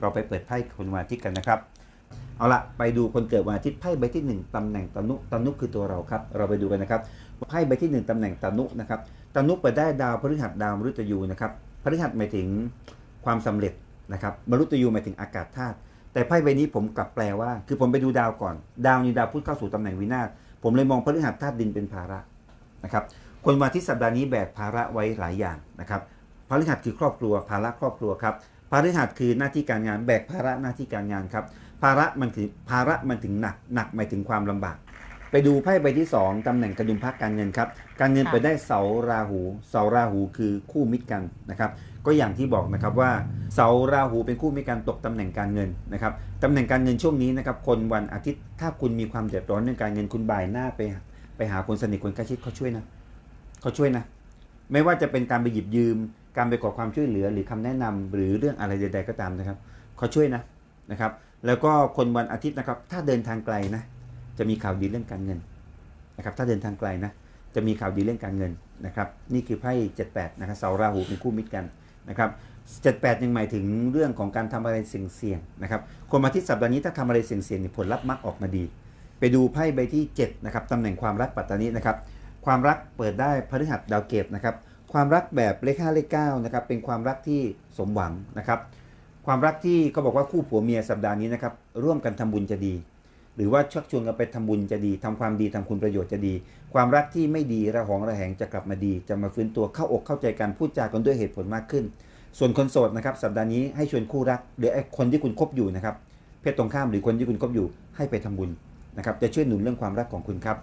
เราไปเปิดไพ่คนวันอาทิตย์กันนะครับ เอาละไปดูคนเกิดวันอาทิตย์ไพ่ใบที่หนึ่งตำแหน่งตนุตนุคือตัวเราครับ เราไปดูกันนะครับไพ่ใบที่หนึ่งตำแหน่งตนุนะครับตนุเปิดได้ดาวพฤหัสดาวมฤตยูนะครับพฤหัสหมายถึงความสำเร็จนะครับมฤตยูหมายถึงอากาศธาตุแต่ไพ่ใบนี้ผมกลับแปลว่า คือผมไปดูดาวก่อน ดาวนี้ดาวพุธเข้าสู่ตำแหน่งวินาศผมเลยมองพฤหัสธาตุดินเป็นภาระนะครับคนวันอาทิตย์สัปดาห์นี้แบกภาระไว้หลายอย่างนะครับพฤหัสคือครอบครัวภาระครอบครัวครับ พฤหัสคือหน้าที่การงานแบกภาระหน้าที่การงานครับ ภาระมันถึงภาระมันถึงหนักหนักหมายถึงความลำบาก ไปดูไพ่ใบที่ 2ตำแหน่งกระดุมพักการเงินครับ การเงินค่ะไปได้เสาราหู เสาราหูคือคู่มิตรกันนะครับ ก็อย่างที่บอกนะครับว่าเสาราหูเป็นคู่มิตรกันตกตำแหน่งการเงินนะครับตำแหน่งการเงินช่วงนี้นะครับ คนวันอาทิตย์ถ้าคุณมีความเดือดร้อนเรื่องการเงินคุณบ่ายหน้าไป ไปหาคนสนิทคนใกล้ชิดเขาช่วยนะเขาช่วยนะ ไม่ว่าจะเป็นการไปหยิบยืม การไปขอความช่วยเหลือหรือคำแนะนำหรือเรื่องอะไรใด ๆ ก็ตามนะครับขาช่วยนะนะครับ แล้วก็คนวันอาทิตย์นะครับ ถ้าเดินทางไกลนะ จะมีข่าวดีเรื่องการเงินนะครับ ถ้าเดินทางไกลนะ จะมีข่าวดีเรื่องการเงินนะครับ นี่คือไพ่78นะครับเสาราหูเป็นคู่มิตรกันนะครับ78ยังหมายถึงเรื่องของการทำอะไรเสี่ยงๆนะครับคนอาทิตย์สัปดาห์นี้ถ้าทำอะไรเสี่ยงๆนี่ผลลัพธ์มักออกมาดี ไปดูไพ่ใบที่7นะครับตำแหน่งความรักปัตตานีนะครับความรักเปิดได้พฤหัสดาวเกตนะครับ ความรักแบบเลข5เลข9นะครับเป็นความรักที่สมหวังนะครับ ความรักที่เขาบอกว่าคู่ผัวเมียสัปดาห์นี้นะครับร่วมกันทำบุญจะดี หรือว่าชักชวนกันไปทำบุญจะดีทำความดีทำคุณประโยชน์จะดี ความรักที่ไม่ดีระหองระแหงจะกลับมาดี จะมาฟื้นตัวเข้าอกเข้าใจกันพูดจากันด้วยเหตุผลมากขึ้น ส่วนคนโสดนะครับสัปดาห์นี้ให้ชวนคู่รักหรือไอ้คนที่คุณคบอยู่นะครับเพศตรงข้ามหรือคนที่คุณคบอยู่ให้ไปทำบุญนะครับจะช่วยหนุนเรื่องความรักของคุณครับ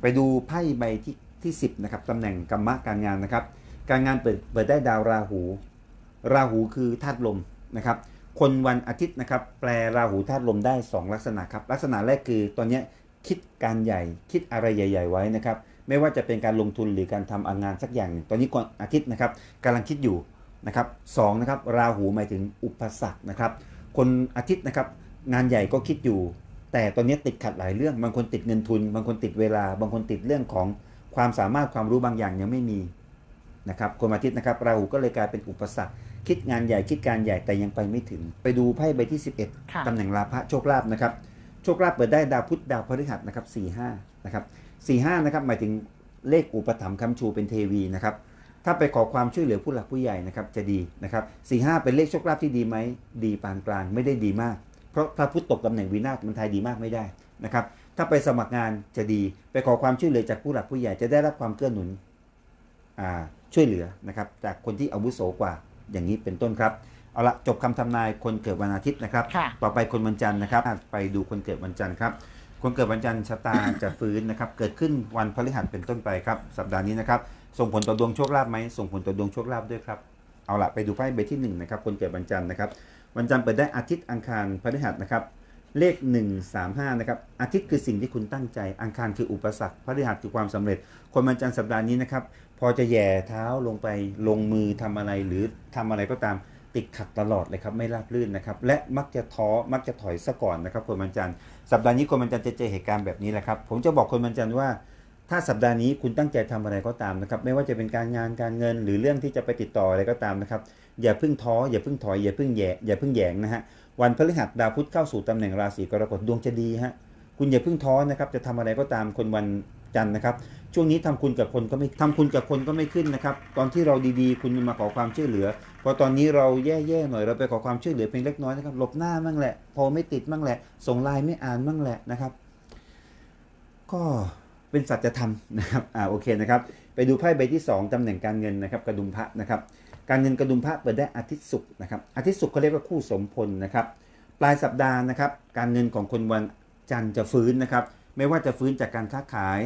ไปดูไพ่ใบที่ ที่ 10นะครับตำแหน่งกรรมะการงานนะครับ การงานเปิดเปิดได้ดาวราหู ราหูคือธาตุลมนะครับ คนวันอาทิตย์นะครับ แปลราหูธาตุลมได้ 2 ลักษณะครับ ลักษณะแรกคือตอนนี้คิดการใหญ่ คิดอะไรใหญ่ ๆ ไว้นะครับ ไม่ว่าจะเป็นการลงทุนหรือการทำงานสักอย่างหนึ่งตอนนี้คนอาทิตย์นะครับกำลังคิดอยู่นะครับสองนะครับราหูหมายถึงอุปสรรคนะครับ คนอาทิตย์นะครับงานใหญ่ก็คิดอยู่ แต่ตอนนี้ติดขัดหลายเรื่อง บางคนติดเงินทุน บางคนติดเวลา บางคนติดเรื่องของ ความสามารถความรู้บางอย่างยังไม่มีนะครับคนอาทิตย์นะครับราหูก็เลยกลายเป็นอุปสรรค คิดงานใหญ่คิดการใหญ่แต่ยังไปไม่ถึง ไปดูไพ่ใบที่ 11ค่ะตำแหน่งลาภะโชคลาภนะครับโชคลาภเปิดได้ดาวพุธดาวพฤหัสนะครับ45นะครับ45นะครับหมายถึงเลขอุปถัมภ์คำชูเป็นเทวีนะครับถ้าไปขอความช่วยเหลือผู้หลักผู้ใหญ่นะครับจะดีนะครับ45เป็นเลขโชคลาภที่ดีไหมดีปานกลางไม่ได้ดีมาก เพราะพระพุธตกตำแหน่งวินาศมันทายดีมากไม่ได้นะครับ ถ้าไปสมัครงานจะดี ไปขอความช่วยเหลือจากผู้หลักผู้ใหญ่จะได้รับความเกื้อหนุนอ่าช่วยเหลือนะครับจากคนที่อาวุโสกว่าอย่างนี้เป็นต้นครับเอาละจบคำทำนายคนเกิดวันอาทิตย์นะครับค่ะต่อไปคนวันจันทร์นะครับ ไปดูคนเกิดวันจันทร์ครับ คนเกิดวันจันทร์ชะตาจะฟื้นนะครับ เกิดขึ้นวันพฤหัสเป็นต้นไปครับ สัปดาห์นี้นะครับ ส่งผลต่อดวงโชคลาภไหมส่งผลต่อดวงโชคลาภด้วยครับ เอาละไปดูไพ่ใบที่หนึ่งนะครับ คนเกิดวันจันทร์นะครับ วันจันทร์เปิดได้อาทิตย์อังคารพฤหัสนะครับ เลข 135 นะครับ อาทิตย์คือสิ่งที่คุณตั้งใจ อังคารคืออุปสรรคพฤหัสคือความสำเร็จ คนวันจันทร์สัปดาห์นี้นะครับ พอจะแย่เท้าลงไปลงมือทำอะไรหรือทำอะไรก็ตามติดขัดตลอดเลยครับ ไม่ราบรื่นนะครับ และมักจะท้อมักจะถอยซะก่อนนะครับ คนวันจันทร์สัปดาห์นี้คนวันจันทร์จะเจอเหตุการณ์แบบนี้แหละครับ ผมจะบอกคนวันจันทร์ว่า ถ้าสัปดาห์นี้คุณตั้งใจทำอะไรก็ตามนะครับ ไม่ว่าจะเป็นการงานการเงิน หรือเรื่องที่จะไปติดต่ออะไรก็ตามนะครับอย่าเพิ่งท้ออย่าเพิ่งถอยอย่าเพิ่งแย่อย่าเพิ่งแยงนะฮะ วันพฤหัสดาวพุธเข้าสู่ตำแหน่งราศีกรกฎดวงจะดีฮะคุณอย่าเพิ่งท้อนะครับจะทำอะไรก็ตามคนวันจันทร์นะครับ ช่วงนี้ทำคุณกับคนก็ไม่ทำคุณกับคนก็ไม่ขึ้นนะครับ ตอนที่เราดีๆ คุณมาขอความช่วยเหลือ พอตอนนี้เราแย่ๆหน่อยเราไปขอความช่วยเหลือเพียงเล็กน้อยนะครับหลบหน้ามั่งแหละพอไม่ติดมั่งแหละ ส่งไลน์ไม่อ่านมั่งแหละนะครับ ก็เป็นสัจธรรมนะครับอ่าโอเคนะครับ ไปดูไพ่ใบที่ 2ตำแหน่งการเงินนะครับ กระดุมพระนะครับ การเงินกระดุมพระเปิดได้อาทิตย์ศุกร์นะครับอาทิตย์ศุกร์เขาเรียกว่าคู่สมพลนะครับปลายสัปดาห์นะครับการเงินของคนวันจันทร์จะฟื้นนะครับไม่ว่าจะฟื้นจากการค้าขาย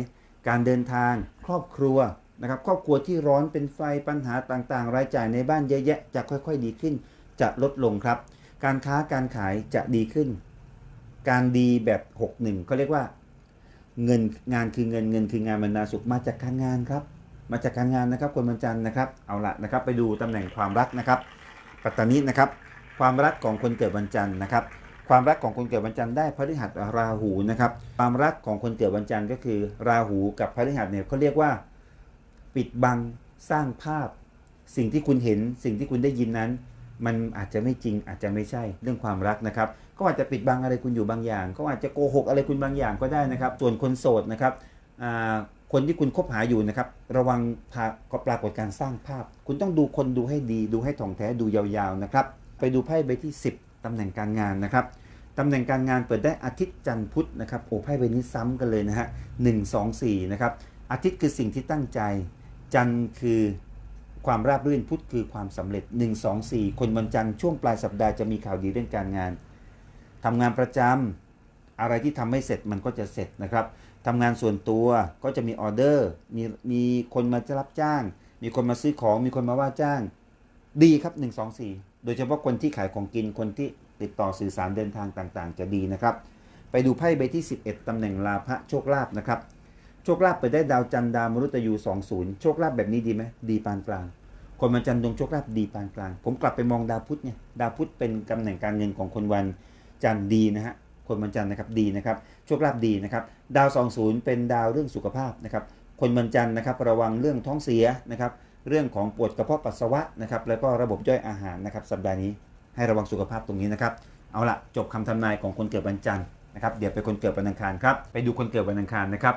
การเดินทาง ครอบครัวนะครับครอบครัวที่ร้อนเป็นไฟปัญหาต่างๆ รายจ่ายในบ้านเยอะแยะจะค่อยๆ ดีขึ้น จะลดลงครับ การค้าการขายจะดีขึ้น การดีแบบ 61เขาเรียกว่า เงินงานคือเงินเงินคืองานบรรดาสุขมาจากการงานครับ มาจากการงานนะครับคนวันจันทร์นะครับเอาละนะครับไปดูตำแหน่งความรักนะครับปัตตานีนะครับความรักของคนเกิดวันจันทร์นะครับ ความรักของคนเกิดวันจันทร์ได้พฤหัสราหูนะครับความรักของคนเกิดวันจันทร์ก็คือ ราหูกับพฤหัสเนี่ยเขาเรียกว่า ปิดบังสร้างภาพ สิ่งที่คุณเห็นสิ่งที่คุณได้ยินนั้น มันอาจจะไม่จริงอาจจะไม่ใช่เรื่องความรักนะครับก็อาจจะปิดบังอะไรคุณอยู่บางอย่างก็อาจจะโกหกอะไรคุณบางอย่างก็ได้นะครับ ส่วนคนโสดนะครับอ่า คนที่คุณคบหาอยู่นะครับ ระวังพาก็ปรากฏการสร้างภาพ คุณต้องดูคนดูให้ดี ดูให้ถ่องแท้ดูยาวๆนะครับ ไปดูไพ่ใบที่ 10 ตำแหน่งการงานนะครับตำแหน่งการงานเปิดได้อาทิตย์จันทร์พุธนะครับโอ้ไพ่ใบนี้ซ้ำกันเลยนะฮะหนึ่งสองสี่นะครับอาทิตย์คือสิ่งที่ตั้งใจ จันทร์คือความราบรื่นพุธคือความสำเร็จ 1 2 4 คนวันจันทร์ช่วงปลายสัปดาห์จะมีข่าวดีเรื่องการงานทำงานประจำ อะไรที่ทำไม่เสร็จมันก็จะเสร็จนะครับทำงานส่วนตัวก็จะมีออเดอร์มีมีคนมาจะรับจ้าง มีคนมาซื้อของ มีคนมาว่าจ้าง ดีครับ 1 2 4 โดยเฉพาะคนที่ขายของกินคนที่ติดต่อสื่อสารเดินทางต่างๆ จะดีนะครับ ไปดูไพ่ใบที่ 11ตำแหน่งลาภะโชคลาภนะครับโชคลาภเปิดได้ดาวจันดาวมฤตยู20 โชคลาภแบบนี้ดีไหมดีปานกลาง คนวันจันทร์ดวงโชคลาภดีปานกลาง ผมกลับไปมองดาวพุธเนี่ยดาวพุธเป็นตำแหน่งการเงินของคนวันจันทร์ดีนะฮะ คนวันจันทร์นะครับดีนะครับโชคลาภดีนะครับ ดาว 20 เป็นดาวเรื่องสุขภาพนะครับ คนวันจันทร์นะครับระวังเรื่องท้องเสียนะครับ เรื่องของปวดกระเพาะปัสสาวะนะครับ แล้วก็ระบบย่อยอาหารนะครับ สัปดาห์นี้ให้ระวังสุขภาพตรงนี้นะครับ เอาละจบคำทำนายของคนเกิดวันจันทร์นะครับ เดี๋ยวไปคนเกิดวันอังคารครับ ไปดูคนเกิดวันอังคารนะครับ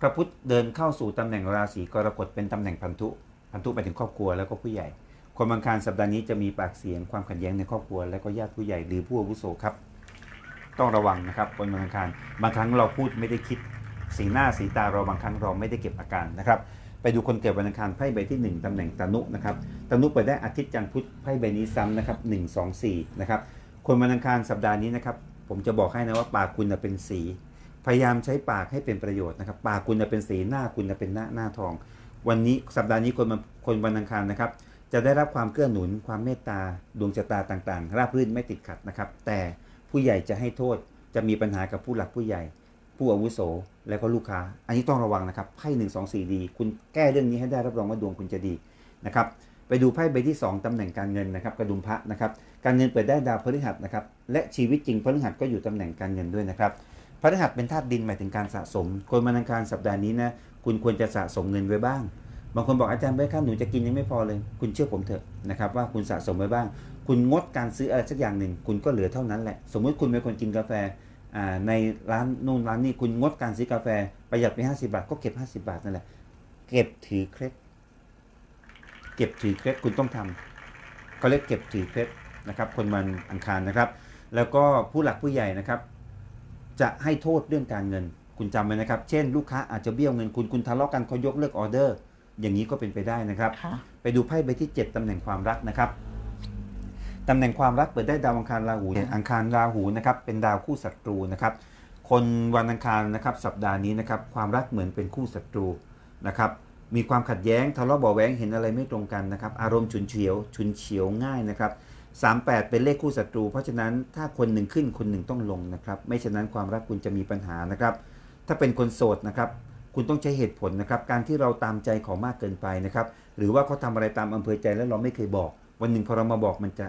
พระพุธเดินเข้าสู่ตำแหน่งราศีกรกฎเป็นตำแหน่งพันธุพันธุไปถึงครอบครัวแล้วก็ผู้ใหญ่ คนบางคารสัปดาห์นี้จะมีปากเสียงความขัดแย้งในครอบครัว แล้วก็ญาติผู้ใหญ่หรือผู้อาวุโสครับ ต้องระวังนะครับคนบางคารบางครั้งเราพูดไม่ได้คิดสีหน้าสีตาเราบางครั้งเราไม่ได้เก็บอาการนะครับไปดูคนเกิดวันอังคารไพ่ใบที่ 1ตำแหน่งตนุนะครับตนุเปิดได้อาทิตย์จันทร์พุธไพ่ใบนี้ซ้ำนะครับ1 2 4นะครับคนวันอังคารสัปดาห์นี้นะครับผมจะบอกให้นะว่าปากคุณน่ะเป็นสี พยายามใช้ปากให้เป็นประโยชน์นะครับปากคุณจะเป็นสีหน้าคุณจะเป็นหน้าหน้าทอง วันนี้สัปดาห์นี้คนคนวันอังคารนะครับจะได้รับความเกื้อหนุนความเมตตาดวงชะตาต่างๆ ราบรื่นไม่ติดขัดนะครับแต่ ผู้ใหญ่จะให้โทษจะมีปัญหากับผู้หลักผู้ใหญ่ ผู้อาวุโส และก็ลูกค้า อันนี้ต้องระวังนะครับไพ่หนึ่งสองสี่ดีคุณแก้เรื่องนี้ให้ได้รับรองว่าดวงคุณจะดีนะครับไปดูไพ่ใบที่ 2ตำแหน่งการเงินนะครับกระดุมพระนะครับการเงินเปิดได้ดาวพฤหัสนะครับและชีวิตจริงพฤหัสก็อยู่ตำแหน่งการเงินด้วยนะครับพฤหัสเป็นธาตุดินหมายถึงการสะสม คนวันอังคารสัปดาห์นี้นะคุณควรจะสะสมเงินไว้บ้าง บางคนบอกอาจารย์เบ้ข้าหนูจะกินยังไม่พอเลย คุณเชื่อผมเถอะนะครับว่าคุณสะสมไว้บ้าง คุณงดการซื้ออะไรสักอย่างหนึ่ง คุณก็เหลือเท่านั้นแหละ สมมุติคุณเป็นคนกินกาแฟอ่าในร้านนู่นร้านนี้คุณงดการซื้อกาแฟประหยัดไป 50 บาท ก็เก็บ 50 บาทนั่นแหละ เก็บถือเคล็ด เก็บถือเคล็ดคุณต้องทำเขาเรียกเก็บถือเคล็ดนะครับ คนวันอังคารนะครับ แล้วก็ผู้หลักผู้ใหญ่นะครับ จะให้โทษเรื่องการเงิน คุณจำไว้นะครับ เช่น ลูกค้าอาจจะเบี้ยวเงินคุณคุณทะเลาะกันเขายกเลิกออเดอร์ อย่างนี้ก็เป็นไปได้นะครับค่ะไปดูไพ่ใบที่ 7ตำแหน่งความรักนะครับ ตำแหน่งความรักเปิดได้ดาวอังคารราหูอังคารราหูนะครับเป็นดาวคู่ศัตรูนะครับ คนวันอังคารนะครับสัปดาห์นี้นะครับความรักเหมือนเป็นคู่ศัตรูนะครับมีความขัดแย้งทะเลาะเบาะแวงเห็นอะไรไม่ตรงกันนะครับ อารมณ์ฉุนเฉียว ฉุนเฉียวง่ายนะครับ38 เป็นเลขคู่ศัตรู เพราะฉะนั้นถ้าคนหนึ่งขึ้นคนหนึ่งต้องลงนะครับไม่ฉะนั้นความรักคุณจะมีปัญหานะครับ ถ้าเป็นคนโสดนะครับคุณต้องใช้เหตุผลนะครับ การที่เราตามใจเขามากเกินไปนะครับ หรือว่าเขาทำอะไรตามอำเภอใจแล้วเราไม่เคยบอก วันหนึ่งพอเรามาบอกมันจะ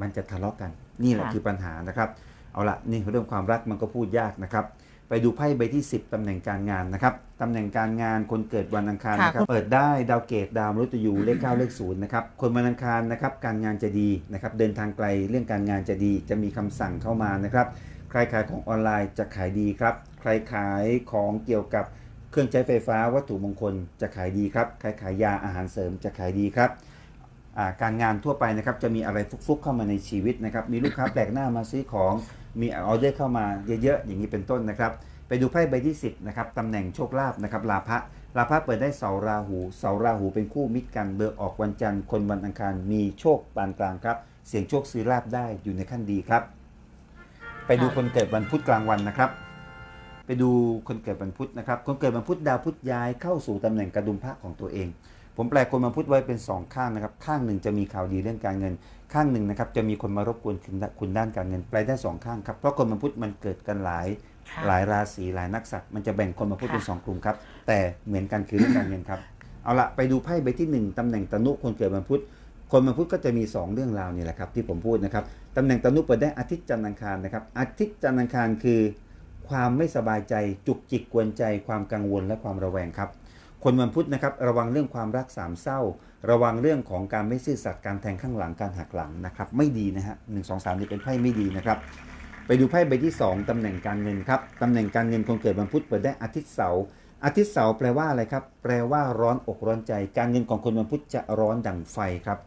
มันจะทะเลาะกัน นี่แหละค่ะ คือปัญหานะครับ เอาละนี่เรื่องความรักมันก็พูดยากนะครับ ไปดูไพ่ใบที่ 10ตำแหน่งการงานนะครับตำแหน่งการงานคนเกิดวันอังคารค่ะนะครับ เปิดได้ดาวเกตดาวมฤตยูเลข9เลข0นะครับ คนวันอังคารนะครับการงานจะดีนะครับ เดินทางไกลเรื่องการงานจะดี จะมีคำสั่งเข้ามานะครับ ใครขายของออนไลน์จะขายดีครับ ใครขายของเกี่ยวกับเครื่องใช้ไฟฟ้าวัตถุมงคลจะขายดีครับ ใครขายยาอาหารเสริมจะขายดีครับอ่า การงานทั่วไปนะครับจะมีอะไรฟุกๆเข้ามาในชีวิตนะครับมีลูกค้าแปลกหน้ามาซื้อของมีออเดอร์เข้ามาเยอะๆอย่างนี้เป็นต้นนะครับไปดูไพ่ใบที่ 10นะครับตำแหน่งโชคลาภนะครับลาภะลาภะเปิดได้เสาราหูเสาราหูเป็นคู่มิตรกันเบอร์ออกวันจันทร์คนวันอังคารมีโชคปานกลางครับเสียงโชคซื้อลาบได้อยู่ในขั้นดีครับ ไปดูคนเกิดวันพุธกลางวันนะครับ ไปดูคนเกิดวันพุธนะครับคนเกิดวันพุธดาวพุธย้ายเข้าสู่ตำแหน่งกระดุมพระของตัวเอง ผมแปลคนวันพุธไว้เป็นสองข้างนะครับ ข้างหนึ่งจะมีข่าวดีเรื่องการเงิน ข้างหนึ่งนะครับจะมีคนมารบกวนคุณคุณด้านการเงิน แปลได้สองข้างครับ เพราะคนวันพุธมันเกิดกันหลายค่ะหลายราศีหลายนักษัตว์มันจะแบ่งคนมาพูดเป็นค่ะสองกลุ่มครับ แต่เหมือนกันคือเรื่องการเงินครับ เอาละไปดูไพ่ใบที่หนึ่งตำแหน่งตนุคนเกิดวันพุธคนวันพุธก็จะมี 2 เรื่องราวนี่แหละครับที่ผมพูดนะครับตำแหน่งตนุเปิดได้อาทิตย์จันทร์อังคารนะครับอาทิตย์จันทร์อังคารคือ ความไม่สบายใจจุกจิกกวนใจ ความกังวลและความระแวงครับ คนวันพุธนะครับระวังเรื่องความรักสามเศร้า ระวังเรื่องของการไม่ซื่อสัตย์การแทงข้างหลังการหักหลังนะครับไม่ดีนะฮะหนึ่งสองสามนี่เป็นไพ่ไม่ดีนะครับไปดูไพ่ใบที่ 2 ตำแหน่งการเงินครับตำแหน่งการเงินคนเกิดวันพุธเปิดได้อาทิตย์เสาร์อาทิตย์เสาร์แปลว่าอะไรครับ แปลว่าร้อนอกร้อนใจ การเงินของคนวันพุธจะร้อนดั่งไฟครับ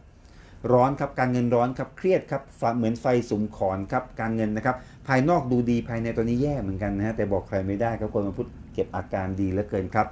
ร้อนครับการเงินร้อนครับเครียดครับเหมือนไฟสุมขอนครับการเงินนะครับภายนอกดูดีภายในตัวนี้แย่เหมือนกันนะฮะแต่บอกใครไม่ได้ครับคนวันพุธเก็บอาการดีเหลือเกินครับ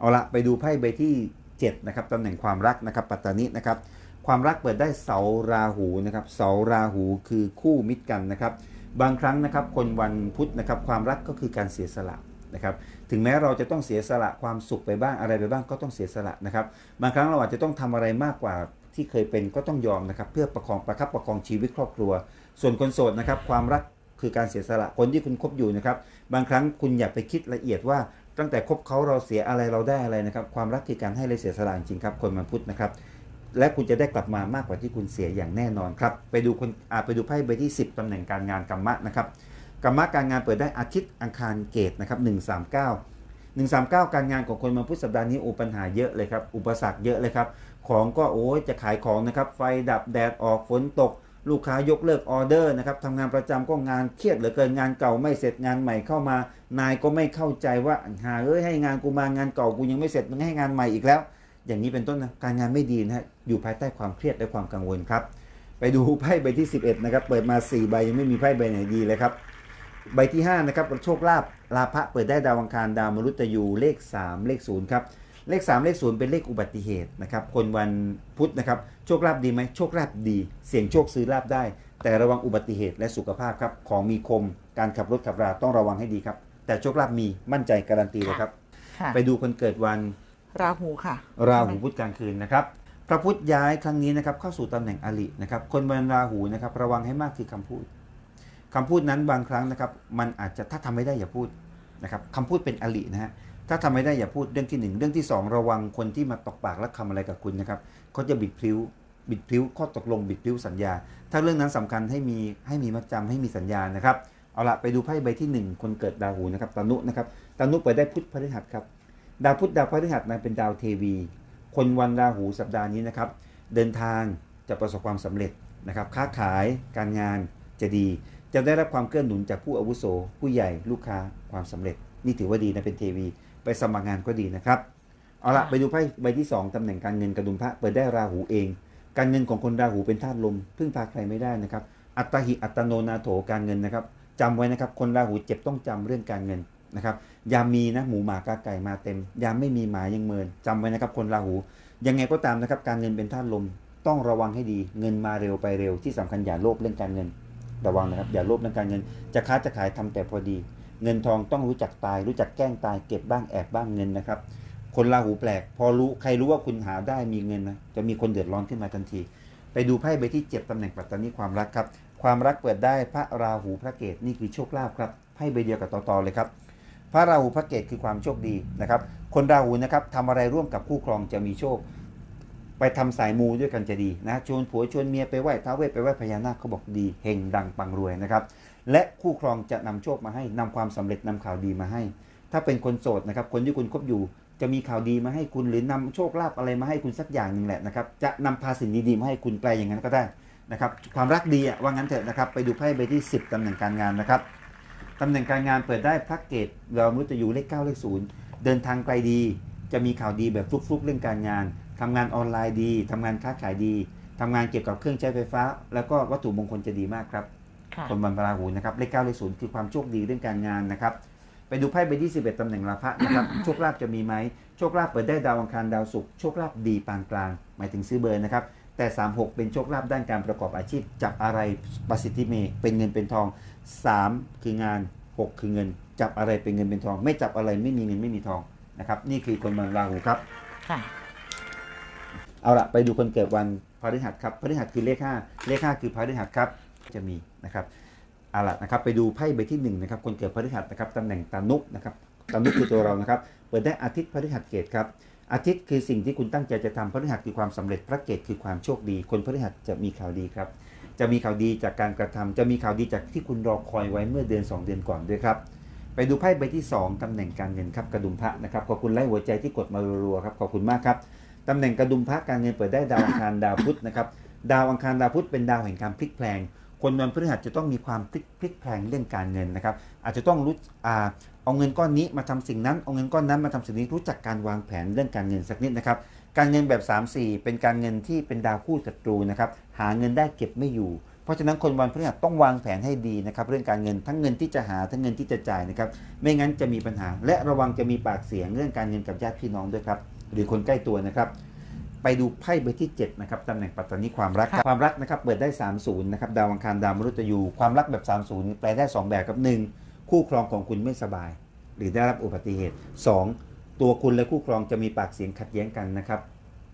เอาละไปดูไพ่ใบที่ 7 นะครับตำแหน่งความรักนะครับ ปัตตานีนะครับ ความรักเปิดได้เสาราหูนะครับ เสาราหูคือคู่มิตรกันนะครับ บางครั้งนะครับ คนวันพุธนะครับ ความรักก็คือการเสียสละนะครับ ถึงแม้เราจะต้องเสียสละความสุขไปบ้างอะไรไปบ้างก็ต้องเสียสละนะครับ บางครั้งเราอาจจะต้องทำอะไรมากกว่าที่เคยเป็นก็ต้องยอมนะครับ เพื่อประคองประคับประคองชีวิตครอบครัว ส่วนคนโสดนะครับ ความรักคือการเสียสละคนที่คุณคบอยู่นะครับ บางครั้งคุณอย่าไปคิดละเอียดว่า ตั้งแต่คบเขาเราเสียอะไรเราได้อะไรนะครับ ความรักคือการให้เลยเสียสละจริงครับ คนวันพุทธนะครับ และคุณจะได้กลับมามากกว่าที่คุณเสียอย่างแน่นอนครับ ไปดูคนอาไปดูไพ่ใบที่ 10 ตำแหน่งการงานกรรมะนะครับกรรมะการงานเปิดได้อาทิตย์อังคารเกตนะครับ139 139 การงานของคนวันพุทธสัปดาห์นี้อุปัญหาเยอะเลยครับ อุปสรรคเยอะเลยครับ ของก็โอ้ยจะขายของนะครับ ไฟดับแดดออกฝนตก ลูกค้ายกเลิกออเดอร์นะครับทำงานประจำก็งานเครียดเหลือเกินงานเก่าไม่เสร็จงานใหม่เข้ามา นายก็ไม่เข้าใจว่าหาเอ้ยให้งานกูมางานเก่ากูยังไม่เสร็จมึงให้งานใหม่อีกแล้ว อย่างนี้เป็นต้นนะการงานไม่ดีนะฮะอยู่ภายใต้ความเครียดและความกังวลครับ ไปดูไพ่ใบที่ 11นะครับเปิดมา 4 ใบยังไม่มีไพ่ใบไหนดีเลยครับใบที่5นะครับโชคลาภลาภะเปิดได้ดาวอังคารดาวมฤตยูเลข 3 เลข0ครับ เลข 3 เลข0เป็นเลขอุบัติเหตุนะครับ คนวันพุธนะครับ โชคลาภดีไหมโชคลาภดี เสี่ยงโชคซื้อลาภได้ แต่ระวังอุบัติเหตุและสุขภาพครับ ของมีคม การขับรถขับราต้องระวังให้ดีครับ แต่โชคลาภมีมั่นใจการันตีเลยครับค่ะไปดูคนเกิดวันราหูค่ะ ราหูพุธกลางคืนนะครับ พระพุธย้ายครั้งนี้นะครับเข้าสู่ตำแหน่งอลินะครับ คนวันราหูนะครับระวังให้มากคือคำพูดคำพูดนั้นบางครั้งนะครับ มันอาจจะถ้าทำไม่ได้อย่าพูดนะครับคำพูดเป็นอลินะฮะ ถ้าทำไม่ได้อย่าพูดเรื่องที่หนึ่งเรื่องที่สองระวังคนที่มาตกปากและคำอะไรกับคุณนะครับเขาจะบิดพลิ้วบิดพลิ้วข้อตกลงบิดพลิ้วสัญญา ถ้าเรื่องนั้นสำคัญให้มีให้มีมัดจำให้มีสัญญานะครับเอาละไปดูไพ่ใบที่หนึ่งคนเกิดราหูนะครับตานุนะครับตานุเปิดได้พุทธพฤหัสครับดาวพุธดาวพฤหัสนั้นเป็นดาวเทวี คนวันราหูสัปดาห์นี้นะครับ เดินทางจะประสบความสำเร็จนะครับ ค้าขายการงานจะดี จะได้รับความเกื้อหนุนจากผู้อาวุโส ผู้ใหญ่ลูกค้าความสำเร็จ นี่ถือว่าดีนะเป็นเทวี ไปสมัครงานก็ดีนะครับ เอาละไปดูไพ่ใบที่ 2ตำแหน่งการเงินกระดุมพระเปิดได้ราหูเอง การเงินของคนราหูเป็นธาตุลม พึ่งพาใครไม่ได้นะครับ อัตตหิอัตโนนาโถการเงินนะครับจำไว้นะครับคนราหูเจ็บต้องจำเรื่องการเงินนะครับยามมีนะหมูหมากาไก่มาเต็ม ยามไม่มีหมายังเมินจำไว้นะครับ คนราหู ยังไงก็ตามนะครับการเงินเป็นธาตุลมต้องระวังให้ดีเงินมาเร็วไปเร็วที่สำคัญอย่าโลภเรื่องการเงิน ระวังนะครับอย่าโลภเรื่องการเงิน จะค้าจะขายทำแต่พอดี เงินทองต้องรู้จักตาย รู้จักแกล้งตายเก็บบ้างแอบบ้างเงินนะครับ คนราหูแปลก พอรู้ใครรู้ว่าคุณหาได้มีเงินนะจะมีคนเดือดร้อนขึ้นมาทันที ไปดูไพ่ใบที่เจ็ดตำแหน่งปัตตานีความรักครับ ความรักเปิดได้พระราหูพระเกตนี่คือโชคลาภครับไพ่ใบเดียวกับต่อๆเลยครับ พระราหูพระเกตคือความโชคดีนะครับ คนราหูนะครับทำอะไรร่วมกับคู่ครองจะมีโชคไปทำสายมูด้วยกันจะดีนะชวนผัวชวนเมียไปไหว้ท้าเวสไปไหว้พญานาคเขาบอกดีเฮงดังปังรวยนะครับ และคู่ครองจะนำโชคมาให้นำความสำเร็จนำข่าวดีมาให้ ถ้าเป็นคนโสดนะครับ คนที่คุณคบอยู่ จะมีข่าวดีมาให้คุณหรือนำโชคลาภอะไรมาให้คุณสักอย่างหนึ่งแหละนะครับ จะนำพาสิ่งดีๆมาให้คุณแปลอย่างนั้นก็ได้นะครับ ความรักดีอะว่างั้นเถอะนะครับ ไปดูไพ่ใบที่ 10ตำแหน่งการงานนะครับตำแหน่งการงานเปิดได้พระเกตเรามุตยูเลข9เลข0เดินทางไกลดี จะมีข่าวดีแบบฟลุกๆเรื่องการงานทำงานออนไลน์ดีทำงานค้าขายดีทำงานเกี่ยวกับเครื่องใช้ไฟฟ้า แล้วก็วัตถุมงคลจะดีมากครับ ค่ะคนวันราหูนะครับเลขเก้าเลขศูนย์คือความโชคดีเรื่องการงานนะครับ ไปดูไพ่ใบที่11ตำแหน่งลาภะนะครับ โชคลาภจะมีไหมโชคลาภเปิดได้ดาวอังคารดาวศุกร์โชคลาภดีปานกลาง หมายถึงซื้อเบอร์นะครับ แต่ 36 เป็นโชคลาภด้านการประกอบอาชีพ จับอะไรประสิทธิเมเป็นเงินเป็นทอง 3 คืองาน 6 คือเงิน จับอะไรเป็นเงินเป็นทอง ไม่จับอะไรไม่มีเงินไม่มีทองนะครับ นี่คือคนวันราหูครับค่ะเอาละไปดูคนเกิดวันพฤหัสครับพฤหัสคือเลข5เลข5คือพฤหัสครับ จะมี นะครับเอาละนะครับไปดูไพ่ใบที่หนึ่งนะครับคนเกิดพฤหัสนะครับตำแหน่งตานุนะครับตานุคือตัวเรานะครับเปิดได้อาทิตย์พฤหัสเกตครับอาทิตย์คือสิ่งที่คุณตั้งใจจะทำพฤหัสคือความสำเร็จพระเกตคือความโชคดี คนพฤหัสจะมีข่าวดีครับจะมีข่าวดีจากการกระทำจะมีข่าวดีจากที่คุณรอคอยไว้เมื่อเดือน 2 เดือนก่อนด้วยครับไปไปดูไพ่ใบที่ 2 ตำแหน่งการเงินครับกระดุมพระนะครับขอบคุณไล่หัวใจที่กดมารัวๆครับขอบคุณมากครับตำแหน่งกระดุมพระการเงินเปิดได้ดาวอังคารดาวพุธนะครับดาวอังคารดาวพุธเป็นดาวแห่งการพลิกแพลง คนวันพฤหัสจะต้องมีความพลิกพลิกแพลงเรื่องการเงินนะครับ อาจจะต้องรู้อ่าเอาเงินก้อนนี้มาทำสิ่งนั้น เอาเงินก้อนนั้นมาทำสิ่งนี้รู้จักการวางแผนเรื่องการเงินสักนิดนะครับ การเงินแบบ 3 4 เป็นการเงินที่เป็นดาวคู่ศัตรูนะครับหาเงินได้เก็บไม่อยู่เพราะฉะนั้นคนวันพฤหัสต้องวางแผนให้ดีนะครับเรื่องการเงินทั้งเงินที่จะหาทั้งเงินที่จะจ่ายนะครับไม่งั้นจะมีปัญหา และระวังจะมีปากเสียงเรื่องการเงินกับญาติพี่น้องด้วยครับหรือคนใกล้ตัวนะครับ ไปดูไพ่ใบที่7นะครับตำแหน่งปัตตานีความรักครับความรักนะครับเปิดได้ 30นะครับดาวอังคารดาวมฤตยูความรักแบบ 30 แปลได้ 2 แบบกับ 1 คู่ครองของคุณไม่สบาย หรือได้รับอุบัติเหตุ 2 ตัวคุณและคู่ครองจะมีปากเสียงขัดแย้งกันนะครับ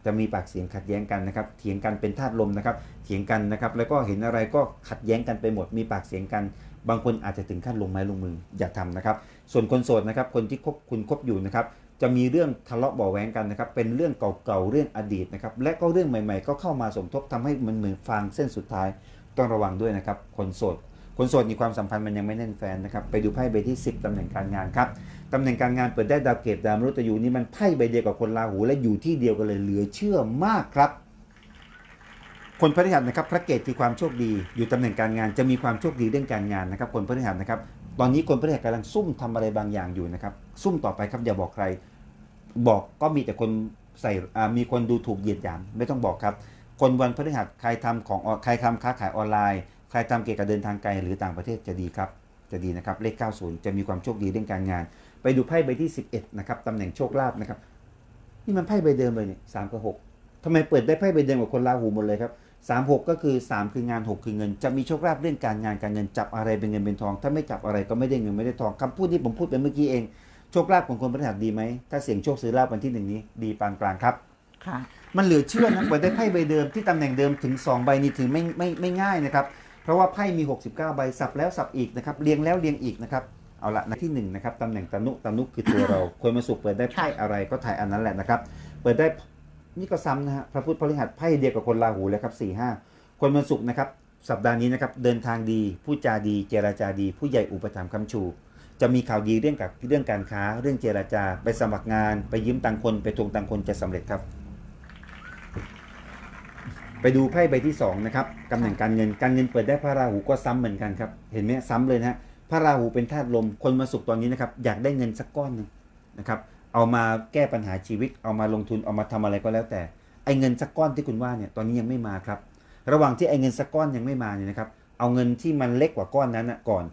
จะมีปากเสียงขัดแย้งกันนะครับเถียงกันเป็นธาตุลมนะครับเถียงกันนะครับแล้วก็เห็นอะไรก็ขัดแย้งกันไปหมดมีปากเสียงกัน บางคนอาจจะถึงขั้นลงไม้ลงมืออย่าทำนะครับส่วนคนโสดนะครับคนที่คบคุณคบอยู่นะครับ จะมีเรื่องทะเลาะเบาะแว้งกันนะครับ เป็นเรื่องเก่าๆ เรื่องอดีตนะครับ และก็เรื่องใหม่ๆ ก็เข้ามาสมทบทำให้มันเหมือนฟางเส้นสุดท้าย ต้องระวังด้วยนะครับ คนโสด คนโสดมีความสัมพันธ์มันยังไม่แน่นแฟนนะครับ ไปดูไพ่ใบที่ 10ตำแหน่งการงานครับตำแหน่งการงานเปิดได้ดาวเกตดาวมฤตยูนี่มันไพ่ใบเดียวกับคนราหูและอยู่ที่เดียวกันเลยเหลือเชื่อมากครับ คนพฤหัสนะครับพระเกตคือความโชคดี อยู่ตำแหน่งการงานจะมีความโชคดีเรื่องการงานนะครับ คนพฤหัสนะครับ ตอนนี้คนพฤหัสกำลังซุ่มทำอะไรบางอย่างอยู่นะครับ ซุ่มต่อไปครับอย่าบอกใคร บอกก็มีแต่คนใส่มีคนดูถูกเหยียดหยามไม่ต้องบอกครับ คนวันพฤหัสใครทำของใครทำค้าขายออนไลน์ ใครทำเกี่ยวกับเดินทางไกลหรือต่างประเทศจะดีครับ จะดีนะครับ เลข 90 จะมีความโชคดีเรื่องการงาน ไปดูไพ่ใบที่ 11 นะครับตำแหน่งโชคลาภนะครับ นี่มันไพ่ใบเดิมเลยเนี่ยสามกับหกทำไมเปิดได้ไพ่ใบเดิมกับคนราหูหมดเลยครับ สามหกก็คือ 3 คืองาน 6 คือเงิน จะมีโชคลาภเรื่องการงานการเงินจับอะไรเป็นเงินเป็นทอง ถ้าไม่จับอะไรก็ไม่ได้เงินไม่ได้ทองคำพูดที่ผมพูดไปเมื่อกี้เองโชคลาภของคนพฤหัสดีไหมถ้าเสี่ยงโชคซื้อลาภวันที่หนึ่งนี้ดีปานกลางครับค่ะมันเหลือเชื่อนะเปิดได้ไพ่ใบเดิมที่ตำแหน่งเดิมถึง 2 ใบนี่ถือไม่ไม่ไม่ง่ายนะครับเพราะว่าไพ่มี 69 ใบสับแล้วสับอีกนะครับเรียงแล้วเรียงอีกนะครับเอาละนะที่1นะครับตำแหน่งตนุตนุคือตัวเราคนมาสุขเปิดได้ไพ่อะไรก็ถ่ายอันนั้นแหละนะครับเปิดได้ นี่ก็ซ้ำนะฮะพระพุทธพฤหัสไพ่เดียวกับคนราหูเลยครับสี่ห้าคนมาสุขนะครับ สัปดาห์นี้นะครับเดินทางดีพูดจาดี เจรจาดี ผู้ใหญ่อุปถัมภ์คำชู จะมีข่าวดีเรื่องกับเรื่องการค้า เรื่องเจรจา ไปสมัครงาน ไปยืมตังคน ไปทวงตังคนจะสำเร็จครับ ไปดูไพ่ใบที่2นะครับตำแหน่งการเงินการเงินเปิดได้พระราหูก็ซ้ำเหมือนกันครับเห็นไหมซ้ำเลยนะฮะพระราหูเป็นธาตุลมคนมาสุขตอนนี้นะครับอยากได้เงินสักก้อนนึงนะครับ เอามาแก้ปัญหาชีวิต เอามาลงทุนเอามาทำอะไรก็แล้วแต่ไอ้เงินสักก้อนที่คุณว่าเนี่ยตอนนี้ยังไม่มาครับ ระหว่างที่ไอ้เงินสักก้อนยังไม่มาเนี่ยนะครับ เอาเงินที่มันเล็กกว่าก้อนนั้นนะก่อน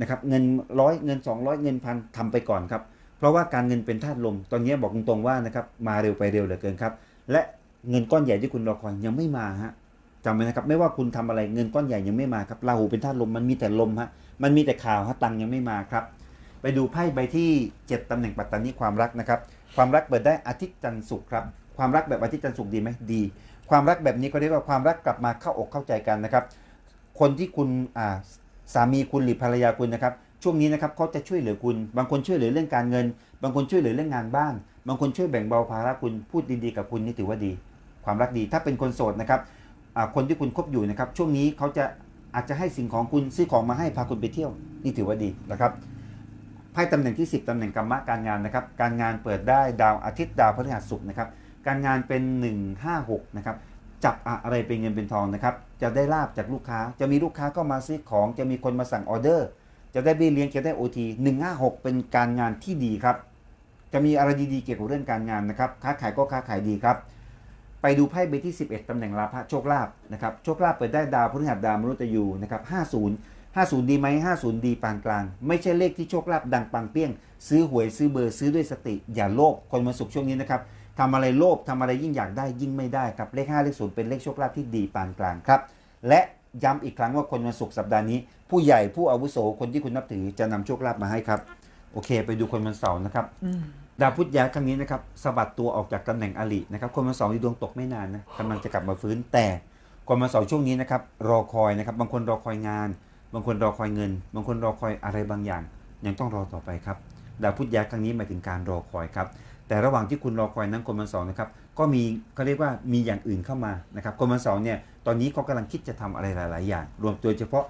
นะครับเงินร้อยเงิน 200 เงินพันทำไปก่อนครับ เพราะว่าการเงินเป็นธาตุลม ตอนนี้บอกตรงๆว่านะครับมาเร็วไปเร็วเหลือเกินครับ และเงินก้อนใหญ่ที่คุณรอคอยยังไม่มาฮะจำไว้นะครับไม่ว่าคุณทำอะไรเงินก้อนใหญ่ยังไม่มาครับราหูเป็นธาตุลมมันมีแต่ลมฮะมันมีแต่ข่าวฮะตังยังไม่มาครับ ไปดูไพ่ใบที่ 7 ตำแหน่งปัตตานีความรักนะครับ ความรักเปิดได้อาทิตย์จันทร์ศุกร์ครับ ความรักแบบอาทิตย์จันทร์ศุกร์ดีไหมดี ความรักแบบนี้ก็เรียกว่าความรักกลับมาเข้าอกเข้าใจกันนะครับ คนที่คุณอ่าสามีคุณหรือภรรยาคุณนะครับ ช่วงนี้นะครับเขาจะช่วยเหลือคุณ บางคนช่วยเหลือเรื่องการเงิน บางคนช่วยเหลือเรื่องงานบ้าน บางคนช่วยแบ่งเบาภาระคุณ พูดดีๆกับคุณนี่ถือว่าดี ความรักดี ถ้าเป็นคนโสดนะครับคนที่คุณคบอยู่นะครับ ช่วงนี้เขาจะอาจจะให้สิ่งของคุณซื้อของมาให้พาคุณไปเที่ยว นี่ถือว่าดีนะครับ ไพ่ตำแหน่งที่ 10ตำแหน่งกรรมะการงานนะครับ การงานเปิดได้ดาวอาทิตย์ดาวพฤหัสศุกร์นะครับ การงานเป็น 156นะครับ จับอะไรเป็นเงินเป็นทองนะครับ จะได้ลาบจากลูกค้า จะมีลูกค้าก็มาซื้อของ จะมีคนมาสั่งออเดอร์ จะได้เบี้ยเลี้ยง จะได้โอที156เป็นการงานที่ดีครับ จะมีอะไรดีๆเกี่ยวกับเรื่องการงานนะครับ ค้าขายก็ค้าขายดีครับ ไปดูไพ่ใบที่ 11ตำแหน่งลาภะโชคลาภนะครับ โชคลาภเปิดได้ดาวพฤหัสดาวมฤตยูนะครับ50 50 ดีไหม50 ดีปานกลาง ไม่ใช่เลขที่โชคลาภดังปังเปี้ยง ซื้อหวยซื้อเบอร์ซื้อด้วยสติ อย่าโลภคนมาสุขช่วงนี้นะครับทำอะไรโลภทำอะไรยิ่งอยากได้ยิ่งไม่ได้ครับเลข 5 เลข0เป็นเลขโชคลาภที่ดีปานกลางครับ และย้ำอีกครั้งว่าคนมาสุขสัปดาห์นี้ ผู้ใหญ่ผู้อาวุโสคนที่คุณนับถือจะนำโชคลาภมาให้ครับ โอเค ไปดูคนวันเสาร์นะครับอืมดาวพุธย้ายครั้งนี้นะครับสะบัดตัวออกจากตำแหน่งอลินะครับคนวันเสาร์ที่ดวงตกไม่นานนะกำลังจะกลับมาฟื้นแต่คนวันเสาร์ช่วงนี้นะครับรอคอยนะครับบางคนรอคอยงาน บางคนรอคอยเงิน บางคนรอคอยอะไรบางอย่าง ยังต้องรอต่อไปครับดาวพุธย้ายครั้งนี้หมายถึงการรอคอยครับ แต่ระหว่างที่คุณรอคอยนั้นคนวันเสาร์นะครับ ก็มีเขาเรียกว่ามีอย่างอื่นเข้ามานะครับคนวันเสาร์เนี่ยตอนนี้เขากำลังคิดจะทำอะไรหลาย ๆ อย่าง รวมโดยเฉพาะ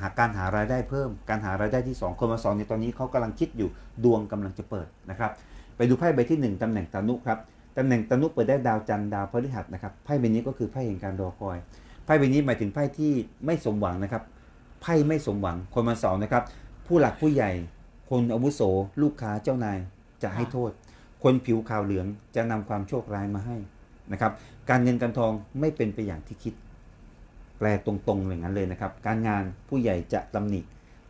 หาการหารายได้เพิ่ม การหารายได้ที่สองคนวันเสาร์เนี่ยตอนนี้เขากำลังคิดอยู่ดวงกำลังจะเปิดนะครับ ไปดูไพ่ใบที่หนึ่งตำแหน่งตานุครับตำแหน่งตานุเปิดได้ดาวจันทร์ดาวพฤหัสนะครับไพ่ใบนี้ก็คือไพ่แห่งการรอคอยไพ่ใบนี้หมายถึงไพ่ที่ไม่สมหวังนะครับ ไพ่ไม่สมหวังคนวันเสาร์นะครับ ผู้หลักผู้ใหญ่ คนอาวุโส ลูกค้าเจ้านายจะให้โทษ คนผิวขาวเหลืองจะนำความโชคร้ายมาให้นะครับ การเงินการทองไม่เป็นไปอย่างที่คิด แปลตรงๆอย่างนั้นเลยนะครับ การงานผู้ใหญ่จะตำหนิ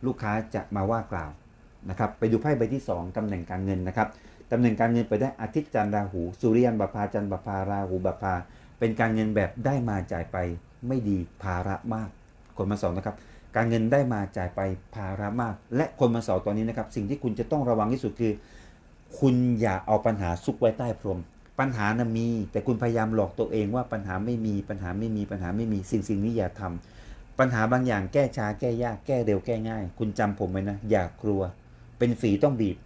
ลูกค้าจะมาว่ากล่าวนะครับไปดูไพ่ใบที่ 2ตำแหน่งการเงินนะครับตำแหน่งการเงินไปได้อาทิตย์จันทร์ราหูสุริยันบพาจันทร์บพาราหูบพาเป็นการเงินแบบได้มาจ่ายไปไม่ดีภาระมากคนมาสองนะครับ การเงินได้มาจ่ายไปภาระมาก และคนมาสองตอนนี้นะครับ สิ่งที่คุณจะต้องระวังที่สุดคือ คุณอย่าเอาปัญหาซุกไว้ใต้พรม ปัญหานะมี แต่คุณพยายามหลอกตัวเองว่าปัญหาไม่มีปัญหาไม่มีปัญหาไม่มีสิ่งสิ่งนี้อย่าทำปัญหาบางอย่างแก้ช้าแก้ยากแก้เร็วแก้ง่าย คุณจำผมไว้นะ อย่ากลัว เป็นฝีต้องบีบ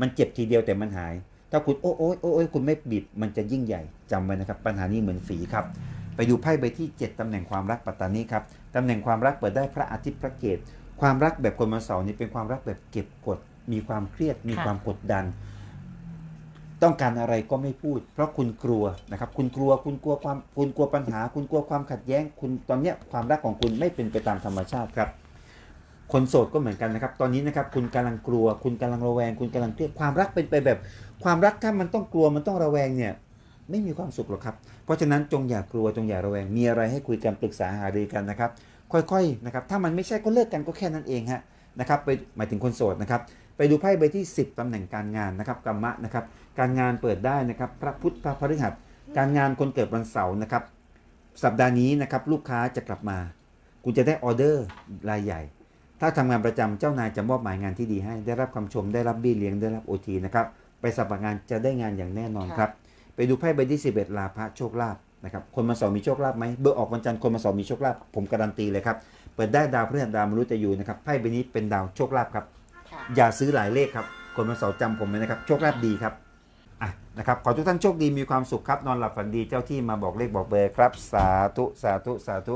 มันเจ็บทีเดียวแต่มันหาย ถ้าคุณโอ้โอ้โอ้โอ้ยคุณไม่บีบมันจะยิ่งใหญ่จำไว้นะครับ ปัญหานี้เหมือนฝีครับ ไปดูไพ่ใบที่ 7ตำแหน่งความรักปัตตานีครับ ตำแหน่งความรักเปิดได้พระอาทิตย์พระเกตความรักแบบคนมาเสาร์นี่เป็นความรักแบบเก็บกด มีความเครียด มีความกดดัน ต้องการอะไรก็ไม่พูด เพราะคุณกลัวนะครับ คุณกลัวคุณกลัวความคุณกลัวปัญหา คุณกลัวความขัดแย้ง คุณตอนเนี้ยความรักของคุณไม่เป็นไปตามธรรมชาติครับ คนโสดก็เหมือนกันนะครับ ตอนนี้นะครับ คุณกำลังกลัว คุณกำลังระแวง คุณกำลังเครียดความรักเป็นไปแบบ ความรักถ้ามันต้องกลัวมันต้องระแวงเนี่ย ไม่มีความสุขหรอกครับ ราะฉะนั้นจงอย่ากลัวจงอย่าระแวง มีอะไรให้คุยกันปรึกษาหารือกันนะครับ ค่อยๆนะครับ ถ้ามันไม่ใช่ก็เลิกกันก็แค่นั้นเองฮะนะครับไปหมายถึงคนโสดนะครับ ไปดูไพ่ใบที่ 10 ตำแหน่งการงานนะครับกรรมะนะครับ การงานเปิดได้นะครับ พระพุทธพระพฤหัส การงานคนเกิดวันเสาร์นะครับ สัปดาห์นี้นะครับลูกค้าจะกลับมา คุณจะได้ออเดอร์รายใหญ่ ถ้าทำงานประจำเจ้านายจะมอบหมายงานที่ดีให้ ได้รับคำชม ได้รับบี้เลี้ยง ได้รับโอทีนะครับ ไปสมัครงานจะได้งานอย่างแน่นอนครับ ไปดูไพ่ใบที่ 11 ลาภะโชคลาภนะครับคนมาเสาร์มีโชคลาภไหมเบอร์ออกวันจันทร์คนมาเสาร์มีโชคลาภผมการันตีเลยครับเปิดได้ดาวพฤหัสดาวมฤตยูนะครับไพ่ใบนี้เป็นดาวโชคลาภครับ ค่ะอย่าซื้อหลายเลขครับ คนมาเสาร์จำผมไว้นะครับ โชคลาภดีครับ อะ นะครับ ขอทุกท่านโชคดีมีความสุขครับ นอนหลับฝันดีเจ้าที่มาบอกเลขบอกเบอร์ครับ สาธุ สาธุ สาธุ